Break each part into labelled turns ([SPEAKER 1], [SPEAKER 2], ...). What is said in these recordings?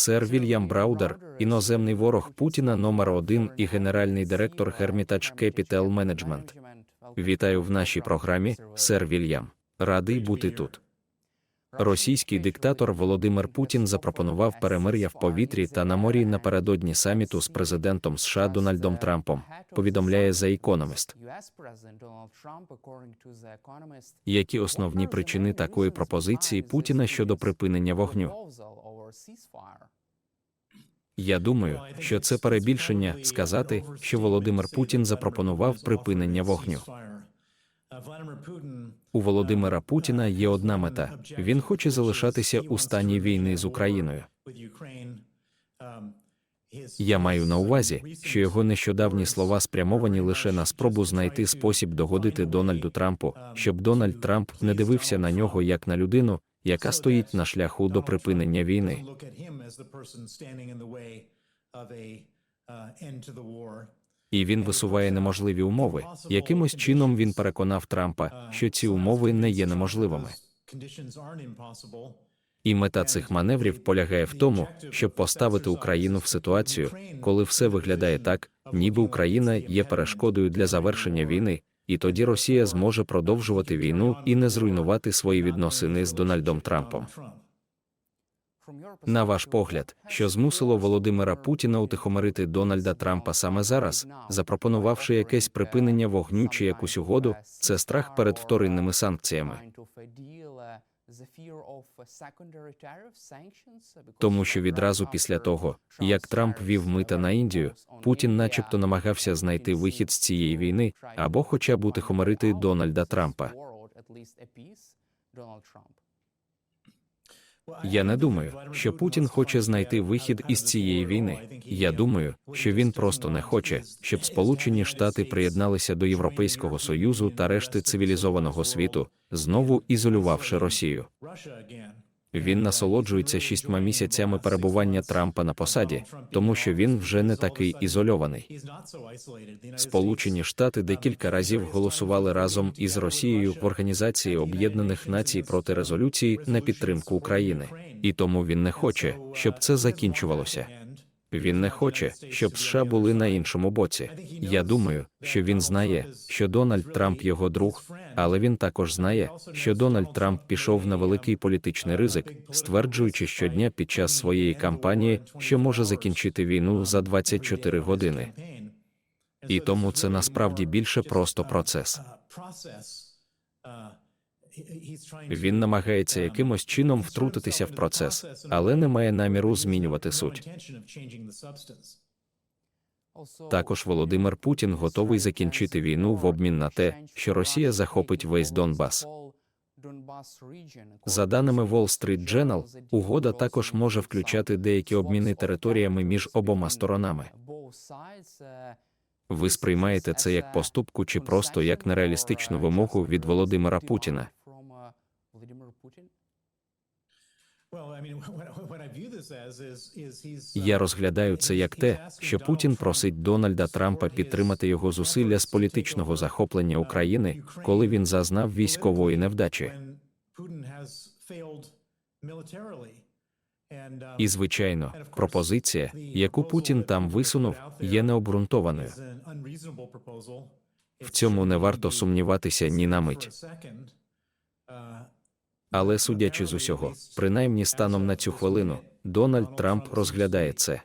[SPEAKER 1] Сер Вільям Браудер, іноземний ворог Путіна номер 1 і генеральний директор Hermitage Capital Management. Вітаю в нашій програмі, сер Вільям. Радий бути тут. Російський диктатор Володимир Путін запропонував перемир'я в повітрі та на морі напередодні саміту з президентом США Дональдом Трампом. Повідомляє The Economist. Які основні причини такої пропозиції Путіна щодо припинення вогню? Я думаю, що це перебільшення сказати, що Володимир Путін запропонував припинення вогню. У Володимира Путіна є одна мета: він хоче залишатися у стані війни з Україною. Я маю на увазі, що його нещодавні слова спрямовані лише на спробу знайти спосіб догодити Дональду Трампу, щоб Дональд Трамп не дивився на нього як на людину, яка стоїть на шляху до припинення війни. І він висуває неможливі умови. Якимось чином він переконав Трампа, що ці умови не є неможливими. І мета цих маневрів полягає в тому, щоб поставити Україну в ситуацію, коли все виглядає так, ніби Україна є перешкодою для завершення війни, і тоді Росія зможе продовжувати війну і не зруйнувати свої відносини з Дональдом Трампом. На ваш погляд, що змусило Володимира Путіна утихомирити Дональда Трампа саме зараз, запропонувавши якесь припинення вогню чи якусь угоду, це страх перед вторинними санкціями. Тому що відразу після того, як Трамп вів мита на Індію, Путін, начебто, намагався знайти вихід з цієї війни або, хоча б утихомирити Дональда Трампа. Я не думаю, що Путін хоче знайти вихід із цієї війни. Я думаю, що він просто не хоче, щоб Сполучені Штати приєдналися до Європейського союзу та решти цивілізованого світу, знову ізолювавши Росію. Він насолоджується шістьма місяцями перебування Трампа на посаді, тому що він вже не такий ізольований. Сполучені Штати декілька разів голосували разом із Росією в Організації Об'єднаних Націй проти резолюції на підтримку України, і тому він не хоче, щоб це закінчувалося. Він не хоче, щоб США були на іншому боці. Я думаю, що він знає, що Дональд Трамп його друг, але він також знає, що Дональд Трамп пішов на великий політичний ризик, стверджуючи щодня під час своєї кампанії, що може закінчити війну за 24 години. І тому це насправді більше просто процес. Він намагається якимось чином втрутитися в процес, але не має наміру змінювати суть. Також Володимир Путін готовий закінчити війну в обмін на те, що Росія захопить весь Донбас. За даними Wall Street Journal, угода також може включати деякі обміни територіями між обома сторонами. Ви сприймаєте це як поступку чи просто як нереалістичну вимогу від Володимира Путіна? Я розглядаю це як те, що Путін просить Дональда Трампа підтримати його зусилля з політичного захоплення України, коли він зазнав військової невдачі. І, звичайно, пропозиція, яку Путін там висунув, є необґрунтованою. В цьому не варто сумніватися ні на мить. Але судячи з усього, принаймні станом на цю хвилину, Дональд Трамп розглядає це.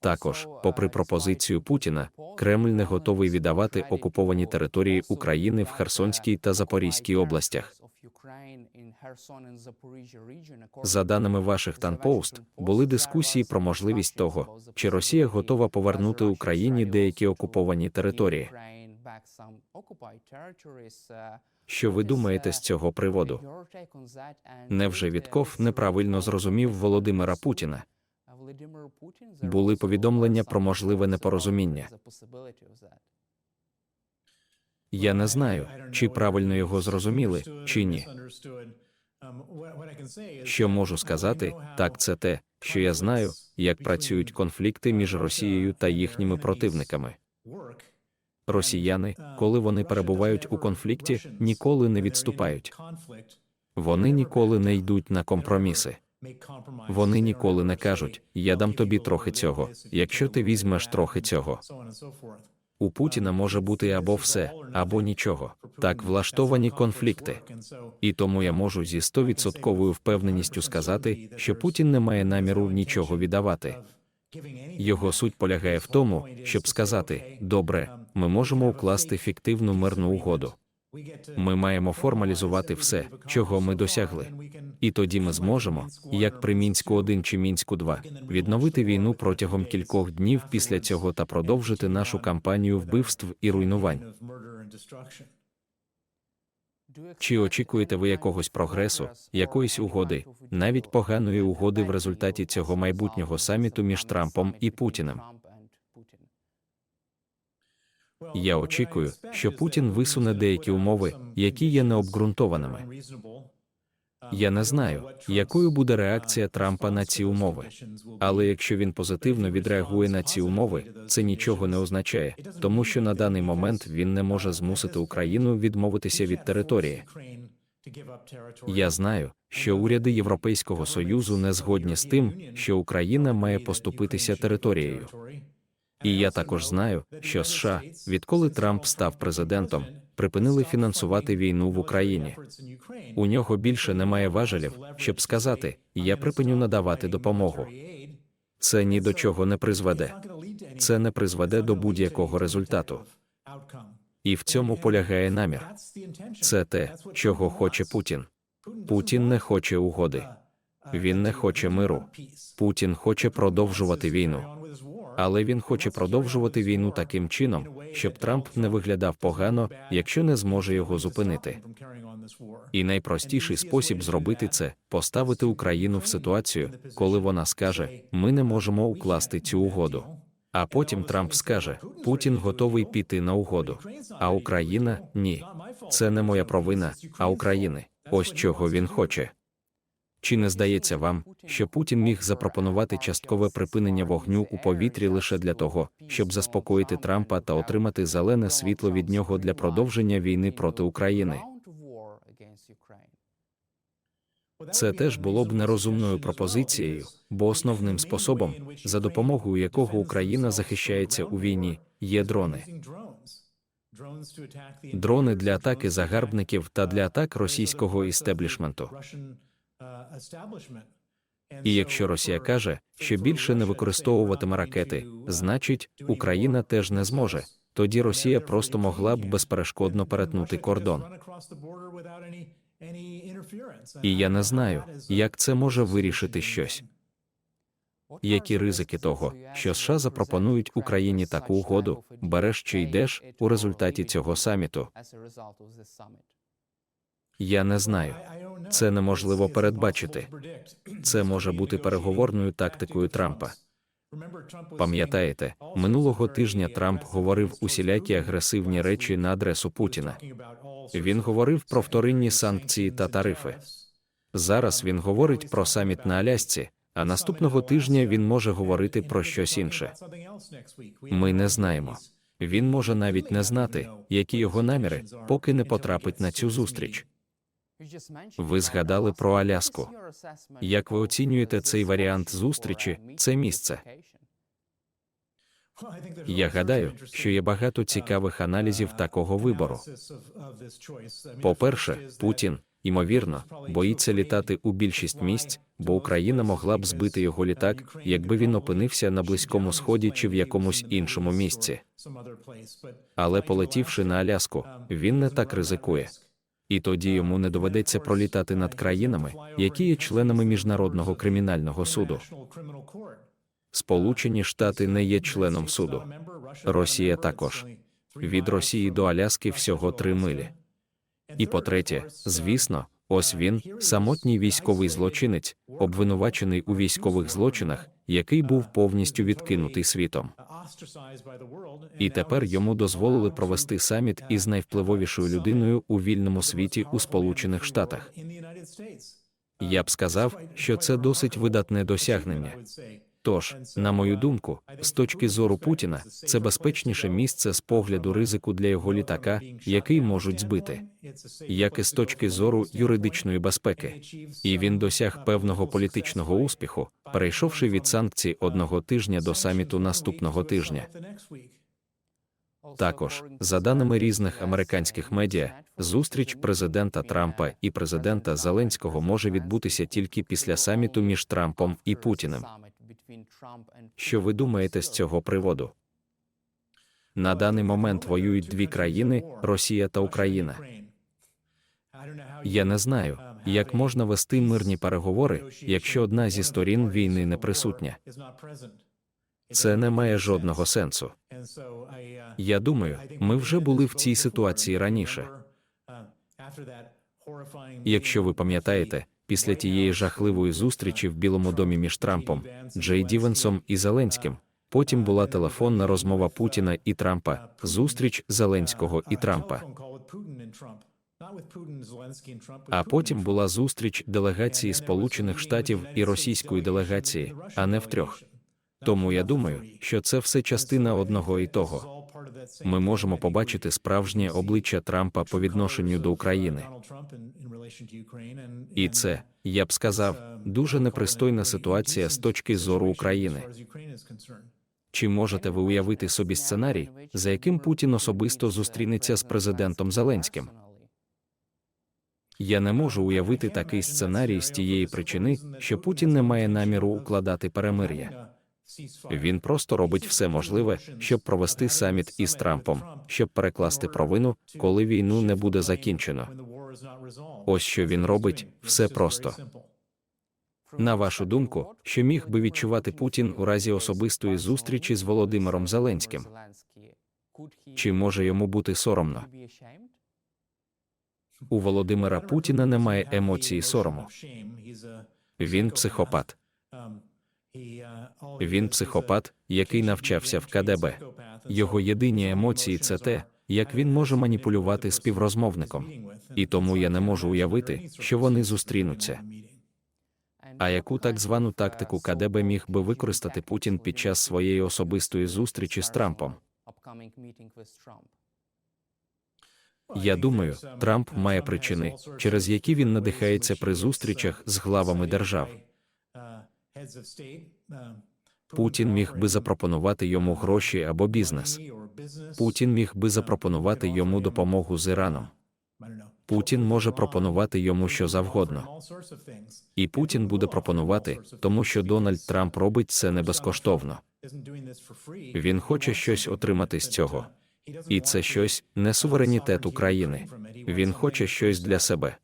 [SPEAKER 1] Також, попри пропозицію Путіна, Кремль не готовий віддавати окуповані території України в Херсонській та Запорізькій областях. За даними Вашингтон Post, були дискусії про можливість того, чи Росія готова повернути Україні деякі окуповані території. Що ви думаєте з цього приводу? Невже Вітков неправильно зрозумів Володимира Путіна? Були повідомлення про можливе непорозуміння. Я не знаю, чи правильно його зрозуміли, чи ні. Що можу сказати, так це те, що я знаю, як працюють конфлікти між Росією та їхніми противниками. Росіяни, коли вони перебувають у конфлікті, ніколи не відступають. Вони ніколи не йдуть на компроміси. Вони ніколи не кажуть: я дам тобі трохи цього, якщо ти візьмеш трохи цього. У Путіна може бути або все, або нічого. Так влаштовані конфлікти. І тому я можу зі стовідсотковою впевненістю сказати, що Путін не має наміру нічого віддавати. Його суть полягає в тому, щоб сказати: добре, ми можемо укласти фіктивну мирну угоду. Ми маємо формалізувати все, чого ми досягли. І тоді ми зможемо, як при мінську 1 чи мінську 2 відновити війну протягом кількох днів після цього та продовжити нашу кампанію вбивств і руйнувань. Чи очікуєте ви якогось прогресу, якоїсь угоди, навіть поганої угоди в результаті цього майбутнього саміту між Трампом і Путіним? Я очікую, що Путін висуне деякі умови, які є необґрунтованими. Я не знаю, якою буде реакція Трампа на ці умови. Але якщо він позитивно відреагує на ці умови, це нічого не означає, тому що на даний момент він не може змусити Україну відмовитися від території. Я знаю, що уряди Європейського союзу не згодні з тим, що Україна має поступитися територією. І я також знаю, що США, відколи Трамп став президентом, припинили фінансувати війну в Україні. У нього більше немає важелів, щоб сказати: я припиню надавати допомогу. Це ні до чого не призведе. Це не призведе до будь-якого результату. І в цьому полягає намір. Це те, чого хоче Путін. Путін не хоче угоди. Він не хоче миру. Путін хоче продовжувати війну. Але він хоче продовжувати війну таким чином, щоб Трамп не виглядав погано, якщо не зможе його зупинити. І найпростіший спосіб зробити це поставити Україну в ситуацію, коли вона скаже: ми не можемо укласти цю угоду. А потім Трамп скаже: Путін готовий піти на угоду. А Україна ні. Це не моя провина, а України. Ось чого він хоче. Чи не здається вам, що Путін міг запропонувати часткове припинення вогню у повітрі лише для того, щоб заспокоїти Трампа та отримати зелене світло від нього для продовження війни проти України? Це теж було б нерозумною пропозицією, бо основним способом, за допомогою якого Україна захищається у війні, є дрони. Дрони для атаки загарбників та для атак російського істеблішменту. І якщо Росія каже, що більше не використовуватиме ракети, значить Україна теж не зможе. Тоді Росія просто могла б безперешкодно перетнути кордон. І я не знаю, як це може вирішити щось. Які ризики того, що США запропонують Україні таку угоду, береш чи йдеш у результаті цього саміту? Я не знаю. Це неможливо передбачити. Це може бути переговорною тактикою Трампа. Пам'ятаєте, минулого тижня Трамп говорив усілякі агресивні речі на адресу Путіна. Він говорив про вторинні санкції та тарифи. Зараз він говорить про саміт на Алясці, а наступного тижня він може говорити про щось інше. Ми не знаємо. Він може навіть не знати, які його наміри, поки не потрапить на цю зустріч. Ви згадали про Аляску. Як ви оцінюєте цей варіант зустрічі, це місце? Я гадаю, що є багато цікавих аналізів такого вибору. По-перше, Путін, ймовірно, боїться літати у більшість місць, бо Україна могла б збити його літак, якби він опинився на близькому сході чи в якомусь іншому місці. Але полетівши на Аляску, він не так ризикує. І тоді йому не доведеться пролітати над країнами, які є членами міжнародного кримінального суду. Сполучені Штати не є членом суду. Росія також від Росії до Аляски всього три милі. І по-третє, звісно, ось він, самотній військовий злочинець, обвинувачений у військових злочинах, який був повністю відкинутий світом. І тепер йому дозволили провести саміт із найвпливовішою людиною у вільному світі у Сполучених Штатах. Я б сказав, що це досить видатне досягнення. Тож, на мою думку, з точки зору Путіна, це безпечніше місце з погляду ризику для його літака, який можуть збити, як і з точки зору юридичної безпеки. І він досяг певного політичного успіху, перейшовши від санкцій одного тижня до саміту наступного тижня. Також, за даними різних американських медіа, зустріч президента Трампа і президента Зеленського може відбутися тільки після саміту між Трампом і Путіним. Що ви думаєте з цього приводу? На даний момент воюють дві країни Росія та Україна. Я не знаю, як можна вести мирні переговори, якщо одна зі сторін війни не присутня. Це не має жодного сенсу. Я думаю, ми вже були в цій ситуації раніше. Якщо ви пам'ятаєте, після тієї жахливої зустрічі в Білому домі між Трампом, Джей Дівенсом і Зеленським, потім була телефонна розмова Путіна і Трампа, зустріч Зеленського і Трампа. А потім була зустріч делегації Сполучених Штатів і російської делегації, а не втрьох. Тому я думаю, що це все частина одного і того. Ми можемо побачити справжнє обличчя Трампа по відношенню до України. І це, я б сказав, дуже непристойна ситуація з точки зору України. Чи можете ви уявити собі сценарій, за яким Путін особисто зустрінеться з президентом Зеленським? Я не можу уявити такий сценарій з тієї причини, що Путін не має наміру укладати перемир'я. Він просто робить все можливе, щоб провести саміт із Трампом, щоб перекласти провину, коли війну не буде закінчено. Ось що він робить, все просто. На вашу думку, що міг би відчувати Путін у разі особистої зустрічі з Володимиром Зеленським? Чи може йому бути соромно? У Володимира Путіна немає емоції сорому. Він психопат. Він психопат, який навчався в КДБ. Його єдині емоції це те, як він може маніпулювати співрозмовником. І тому я не можу уявити, що вони зустрінуться. А яку так звану тактику КДБ міг би використати Путін під час своєї особистої зустрічі з Трампом? Я думаю, Трамп має причини, через які він надихається при зустрічах з главами держав. Путін міг би запропонувати йому гроші або бізнес. Путін міг би запропонувати йому допомогу з Іраном. Путін може пропонувати йому що завгодно. І Путін буде пропонувати, тому що Дональд Трамп робить це не безкоштовно. Він хоче щось отримати з цього. І це щось не суверенітет України. Він хоче щось для себе.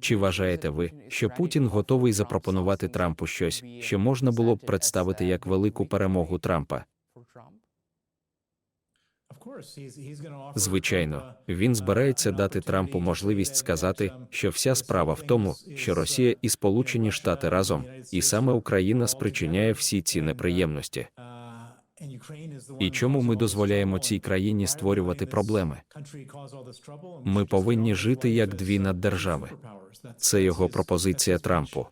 [SPEAKER 1] Чи вважаєте ви, що Путін готовий запропонувати Трампу щось, що можна було б представити як велику перемогу Трампа? Звичайно, він збирається дати Трампу можливість сказати, що вся справа в тому, що Росія і Сполучені Штати разом, і саме Україна спричиняє всі ці неприємності. І чому ми дозволяємо цій країні створювати проблеми? Ми повинні жити як дві наддержави. Це його пропозиція Трампу.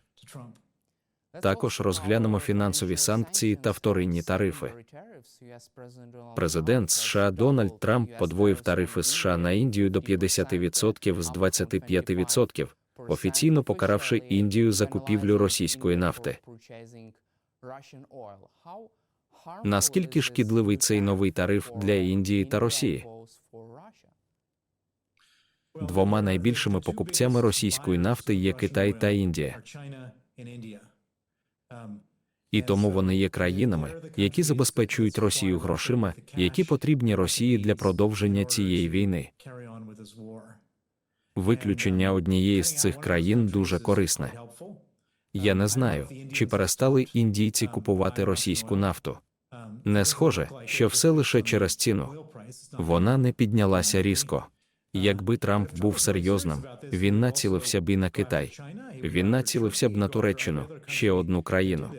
[SPEAKER 1] Також розглянемо фінансові санкції та вторинні тарифи. Президент США Дональд Трамп подвоїв тарифи США на Індію до 50% з 25%, офіційно покаравши Індію за купівлю російської нафти. Наскільки шкідливий цей новий тариф для Індії та Росії? Двома найбільшими покупцями російської нафти є Китай та Індія. І тому вони є країнами, які забезпечують Росію грошима, які потрібні Росії для продовження цієї війни. Виключення однієї з цих країн дуже корисне. Я не знаю, чи перестали індійці купувати російську нафту. Не схоже, що все лише через ціну. Вона не піднялася різко. Якби Трамп був серйозним, він націлився б і на Китай. Він націлився б на Туреччину, ще одну країну.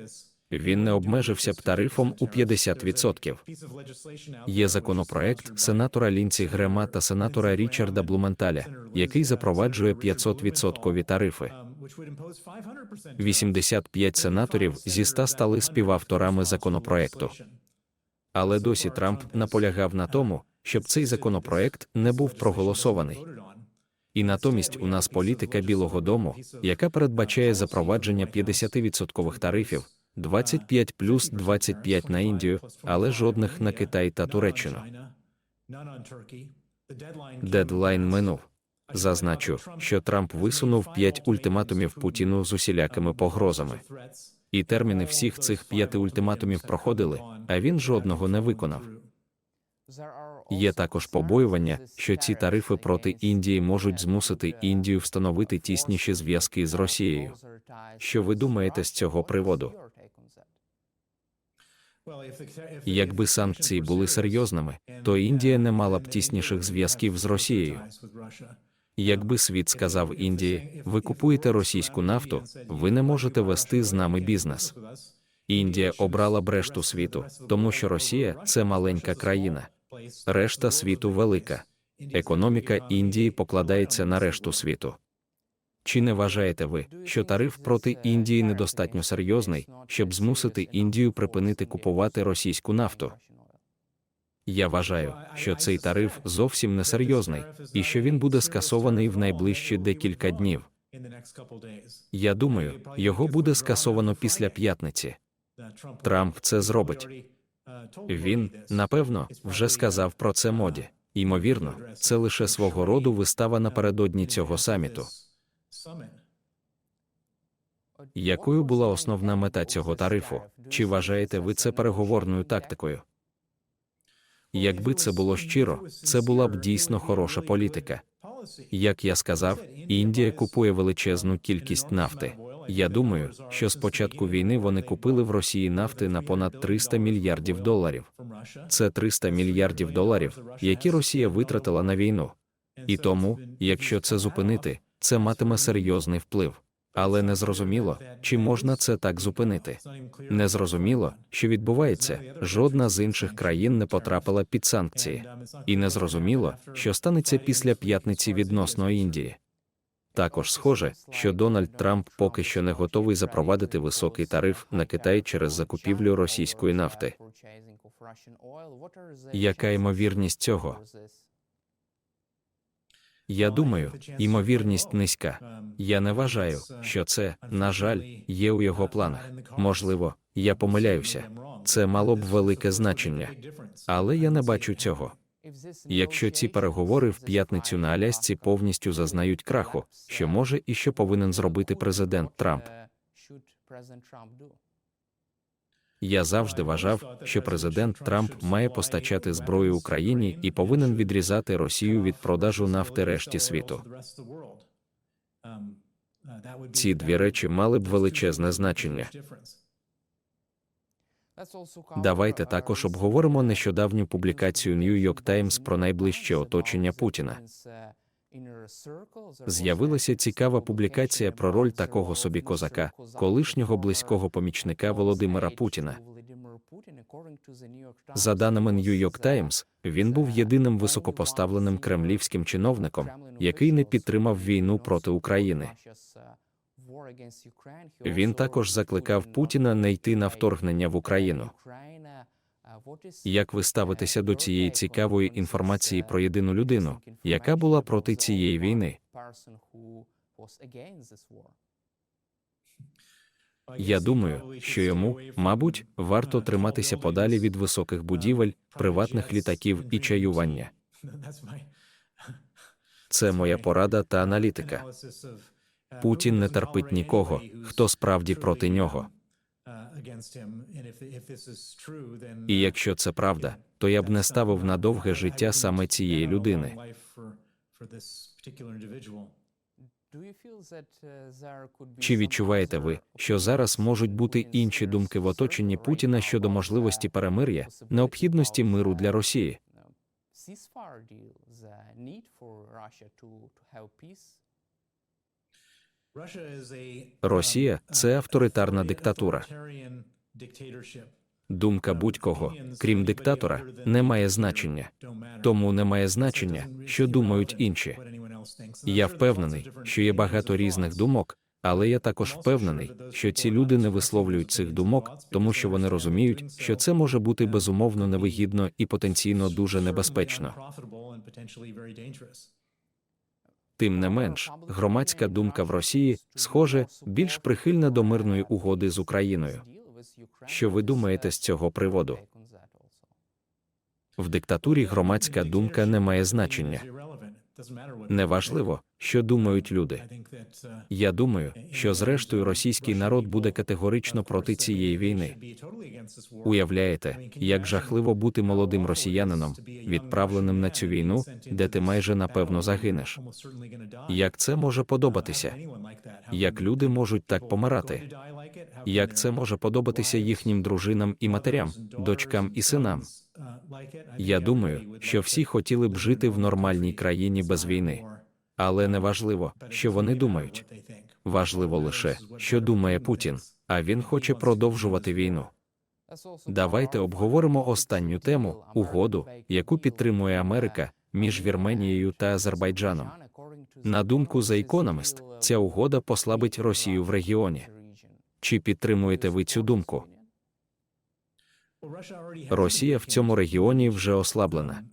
[SPEAKER 1] Він не обмежився б тарифом у 50%. Є законопроект сенатора Лінці Грема та сенатора Річарда Блументаля, який запроваджує 500% тарифи. 85 сенаторів зі 100 стали співавторами законопроекту. Але досі Трамп наполягав на тому, щоб цей законопроект не був проголосований. І натомість у нас політика Білого Дому, яка передбачає запровадження 50% тарифів, 25 плюс 25 на Індію, але жодних на Китай та Туреччину. Дедлайн минув. Зазначу, що Трамп висунув п'ять ультиматумів Путіну з усілякими погрозами. І терміни всіх цих п'яти ультиматумів проходили, а він жодного не виконав. Є також побоювання, що ці тарифи проти Індії можуть змусити Індію встановити тісніші зв'язки з Росією. Що ви думаєте з цього приводу? Якби санкції були серйозними, то Індія не мала б тісніших зв'язків з Росією. Якби світ сказав Індії, ви купуєте російську нафту, ви не можете вести з нами бізнес. Індія обрала б решту світу, тому що Росія це маленька країна, решта світу велика. Економіка Індії покладається на решту світу. Чи не вважаєте ви, що тариф проти Індії недостатньо серйозний, щоб змусити Індію припинити купувати російську нафту? Я вважаю, що цей тариф зовсім несерйозний і що він буде скасований в найближчі декілька днів. Я думаю, його буде скасовано після п'ятниці. Трамп це зробить. Він, напевно, вже сказав про це моді. Ймовірно, це лише свого роду вистава напередодні цього саміту. Якою була основна мета цього тарифу? Чи вважаєте ви це переговорною тактикою? Якби це було щиро, це була б дійсно хороша політика. Як я сказав, Індія купує величезну кількість нафти. Я думаю, що з початку війни вони купили в Росії нафти на понад 300 мільярдів доларів. Це 300 мільярдів доларів, які Росія витратила на війну. І тому, якщо це зупинити, це матиме серйозний вплив. Але незрозуміло, чи можна це так зупинити. Незрозуміло, що відбувається. Жодна з інших країн не потрапила під санкції, і незрозуміло, що станеться після п'ятниці відносно Індії. Також схоже, що Дональд Трамп поки що не готовий запровадити високий тариф на Китай через закупівлю російської нафти. Яка ймовірність цього? Я думаю, ймовірність низька. Я не вважаю, що це, на жаль, є у його планах. Можливо, я помиляюся. Це мало б велике значення, але я не бачу цього. Якщо ці переговори в п'ятницю на Алясці повністю зазнають краху, що може і що повинен зробити президент Трамп. Я завжди вважав, що президент Трамп має постачати зброю Україні і повинен відрізати Росію від продажу нафти решті світу. Ці дві речі мали б величезне значення. Давайте також обговоримо нещодавню публікацію New York Times про найближче оточення Путіна. З'явилася цікава публікація про роль такого собі козака, колишнього близького помічника Володимира Путіна. За даними New York Times, він був єдиним високопоставленим кремлівським чиновником, який не підтримав війну проти України. Він також закликав Путіна не йти на вторгнення в Україну. Як ви ставитеся до цієї цікавої інформації про єдину людину, яка була проти цієї війни? Я думаю, що йому, мабуть, варто триматися подалі від високих будівель, приватних літаків і чаювання. Це моя порада та аналітика. Путін не терпить нікого, хто справді проти нього. І якщо це правда, то я б не ставив на довге життя саме цієї людини. Чи відчуваєте ви, що зараз можуть бути інші думки в оточенні Путіна щодо можливості перемир'я, необхідності миру для Росії? Росія це авторитарна диктатура. Думка будь-кого, крім диктатора, не має значення. Тому не має значення, що думають інші. Я впевнений, що є багато різних думок, Але я також впевнений, що ці люди не висловлюють цих думок, тому що вони розуміють, що це може бути безумовно невигідно і потенційно дуже небезпечно. Тим не менш, громадська думка в Росії, схоже, більш прихильна до мирної угоди з Україною. Що ви думаєте з цього приводу? В диктатурі громадська думка не має значення. Неважливо, що думають люди. Я думаю, що зрештою російський народ буде категорично проти цієї війни. Уявляєте, як жахливо бути молодим росіянином, відправленим на цю війну, де ти майже напевно загинеш. Як це може подобатися? Як люди можуть так помирати? Як це може подобатися їхнім дружинам і матерям, дочкам і синам? Я думаю, що всі хотіли б жити в нормальній країні без війни. Але не важливо, що вони думають. Важливо лише, що думає Путін, а він хоче продовжувати війну. Давайте обговоримо останню тему угоду, яку підтримує Америка між Вірменією та Азербайджаном. На думку The Economist, ця угода послабить Росію в регіоні. Чи підтримуєте ви цю думку? Росія в цьому регіоні вже ослаблена.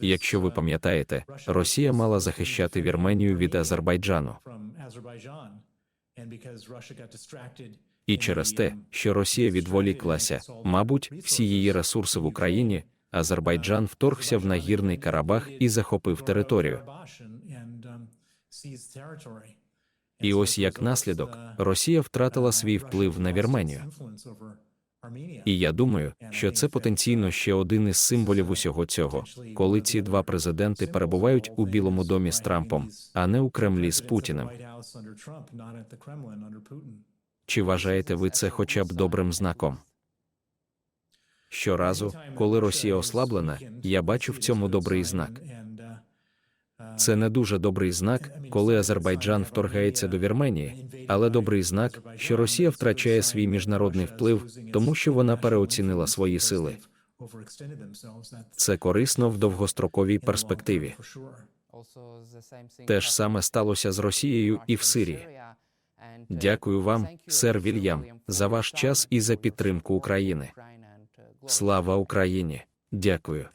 [SPEAKER 1] Якщо ви пам'ятаєте, Росія мала захищати Вірменію від Азербайджану. І через те, що Росія відволіклася, мабуть, всі її ресурси в Україні, Азербайджан вторгся в нагірний Карабах і захопив територію. І ось як наслідок, Росія втратила свій вплив на Вірменію. І я думаю, що це потенційно ще один із символів усього цього, коли ці два президенти перебувають у Білому домі з Трампом, а не у Кремлі з Путіним. Чи вважаєте ви це хоча б добрим знаком? Щоразу, коли Росія ослаблена, я бачу в цьому добрий знак. Це не дуже добрий знак, коли Азербайджан вторгається до Вірменії, але добрий знак, що Росія втрачає свій міжнародний вплив, тому що вона переоцінила свої сили. Це корисно в довгостроковій перспективі. Те ж саме сталося з Росією і в Сирії. Дякую вам, сер Вільям, за ваш час і за підтримку України. Слава Україні! Дякую.